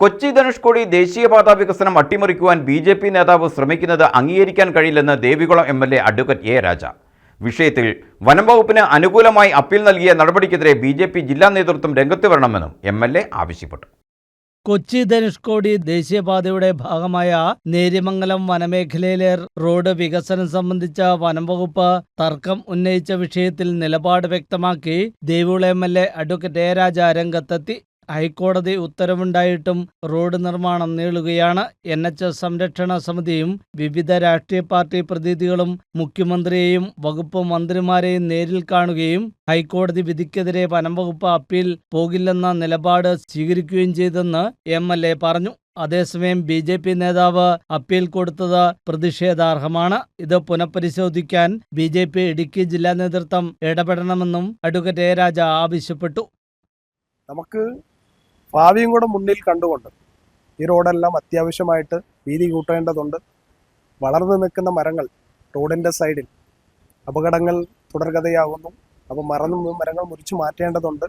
കൊച്ചി ധനുഷ്കോടി ദേശീയപാതാ വികസനം അട്ടിമറിക്കുവാൻ B J P നേതാവ് ശ്രമിക്കുന്നത് അംഗീകരിക്കാൻ കഴിയില്ലെന്ന് Devikulam M L A advocate A Raja. വിഷയത്തിൽ വനം വകുപ്പിന് അനുകൂലമായി അപ്പീൽ നൽകിയ നടപടിക്കെതിരെ ബി ജെ പി ജില്ലാ നേതൃത്വം രംഗത്ത് വരണമെന്നും എം എൽ എ ആവശ്യപ്പെട്ടു. കൊച്ചി ധനുഷ്കോടി ദേശീയപാതയുടെ ഭാഗമായ നേര്യമംഗലം വനമേഖലയിലെ റോഡ് വികസനം സംബന്ധിച്ച വനംവകുപ്പ് തർക്കം ഉന്നയിച്ച വിഷയത്തിൽ നിലപാട് വ്യക്തമാക്കി Devikulam M L A advocate A Raja രംഗത്തെത്തി. ഹൈക്കോടതി ഉത്തരവുണ്ടായിട്ടും റോഡ് നിർമ്മാണം നീളുകയാണ്. എൻ എച്ച് എസ് സംരക്ഷണ സമിതിയും വിവിധ രാഷ്ട്രീയ പാർട്ടി പ്രതിനിധികളും മുഖ്യമന്ത്രിയെയും വകുപ്പ് മന്ത്രിമാരെയും നേരിൽ കാണുകയും ഹൈക്കോടതി വിധിക്കെതിരെ വനംവകുപ്പ് അപ്പീൽ പോകില്ലെന്ന നിലപാട് സ്വീകരിക്കുകയും ചെയ്തെന്ന് എം എൽ എ പറഞ്ഞു. അതേസമയം ബി ജെ പി നേതാവ് അപ്പീൽ കൊടുത്തത് പ്രതിഷേധാർഹമാണ്. ഇത് പുനഃപരിശോധിക്കാൻ ബി ജെ പി ഇടുക്കി ജില്ലാ നേതൃത്വം ഇടപെടണമെന്നും അഡ്വക്കേറ്റ് എ രാജ ആവശ്യപ്പെട്ടു. നമുക്ക് ഭാവിയും കൂടെ മുന്നിൽ കണ്ടുകൊണ്ട് ഈ റോഡെല്ലാം അത്യാവശ്യമായിട്ട് വീതി കൂട്ടേണ്ടതുണ്ട്. വളർന്നു നിൽക്കുന്ന മരങ്ങൾ റോഡിന്റെ സൈഡിൽ അപകടങ്ങൾ തുടർഗതയാകുന്നു അപ്പോൾ മറന്നു മരങ്ങൾ മുറിച്ച് മാറ്റേണ്ടതുണ്ട്.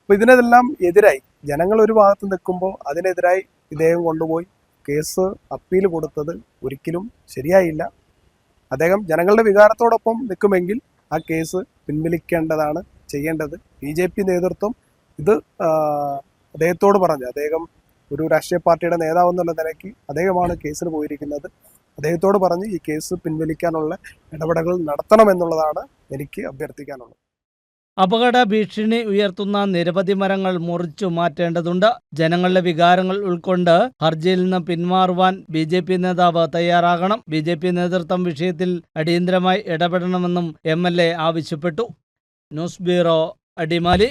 അപ്പോൾ ഇതിനെല്ലാം എതിരായി ജനങ്ങൾ ഒരു ഭാഗത്ത് നിൽക്കുമ്പോൾ അതിനെതിരായി ഇദ്ദേഹം കൊണ്ടുപോയി കേസ് അപ്പീൽ കൊടുത്തത് ഒരിക്കലും ശരിയായില്ല. അദ്ദേഹം ജനങ്ങളുടെ വികാരത്തോടൊപ്പം നിൽക്കുമെങ്കിൽ ആ കേസ് പിൻവലിക്കേണ്ടതാണ് ചെയ്യേണ്ടത്. ബി നേതൃത്വം ഇത് അദ്ദേഹത്തോട് പറഞ്ഞു അദ്ദേഹം ഒരു രാഷ്ട്രീയ പാർട്ടിയുടെ നേതാവ് എന്നുള്ള നിലയ്ക്ക് അദ്ദേഹമാണ് കേസിന് പോയിരിക്കുന്നത്. അദ്ദേഹത്തോട് പറഞ്ഞ് ഈ കേസ് പിൻവലിക്കാനുള്ള ഇടപെടലുകൾ നടത്തണം എന്നുള്ളതാണ് എനിക്ക് അഭ്യർത്ഥിക്കാനുള്ളത്. അപകട ഭീഷണി ഉയർത്തുന്ന നിരവധി മരങ്ങൾ മുറിച്ചു മാറ്റേണ്ടതുണ്ട്. ജനങ്ങളുടെ വികാരങ്ങൾ ഉൾക്കൊണ്ട് ഹർജിയിൽ നിന്ന് പിന്മാറുവാൻ ബി ജെ പി നേതാവ് തയ്യാറാകണം. ബി ജെ പി നേതൃത്വം വിഷയത്തിൽ അടിയന്തരമായി ഇടപെടണമെന്നും എം എൽ എ ആവശ്യപ്പെട്ടു. News bureau Adimali.